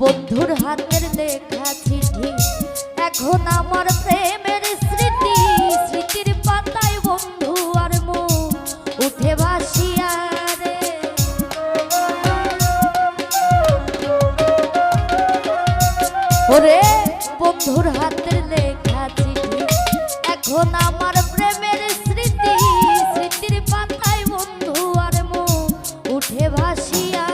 বন্ধুর হাতের লেখা চিঠি। এখন আমার প্রেমের স্মৃতি, স্মৃতির পাতায় বন্ধু আর মু উঠে ভাসিয়া রে। বন্ধুর হাতের লেখা চিঠি, এখন আমার প্রেমের স্মৃতি, স্মৃতির পাতায় বন্ধু আর উঠে ভাসিয়া